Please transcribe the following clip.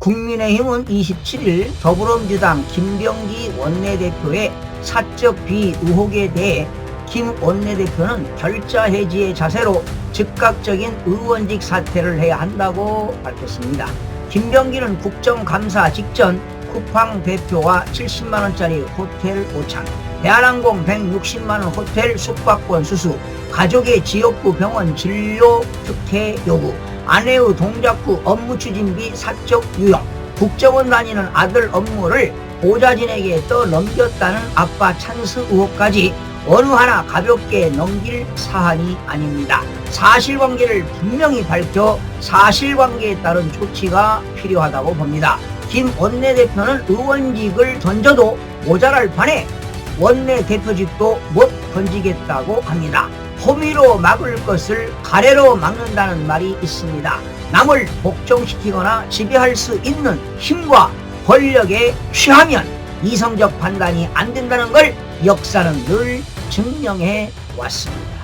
국민의힘은 27일 더불어민주당 김병기 원내대표의 사적 비위 의혹에 대해 김 원내대표는 결자 해지의 자세로 즉각적인 의원직 사퇴를 해야 한다고 밝혔습니다. 김병기는 국정감사 직전 쿠팡 대표와 70만원짜리 호텔 오찬, 대한항공 160만원 호텔 숙박권 수수, 가족의 지역구 병원 진료 특혜 요구, 아내의 동작구 업무 추진 비 사적 유용, 국정원 다니는 아들 업무를 보좌진에게 떠넘겼다는 아빠 찬스 의혹까지 어느 하나 가볍게 넘길 사안이 아닙니다. 사실관계를 분명히 밝혀 사실관계에 따른 조치가 필요하다고 봅니다. 김 원내대표는 의원직을 던져도 모자랄 판에 원내대표직도 못 던지겠다고 합니다. 호미로 막을 것을 가래로 막는다는 말이 있습니다. 남을 복종시키거나 지배할 수 있는 힘과 권력에 취하면 이성적 판단이 안 된다는 걸 역사는 늘 증명해 왔습니다.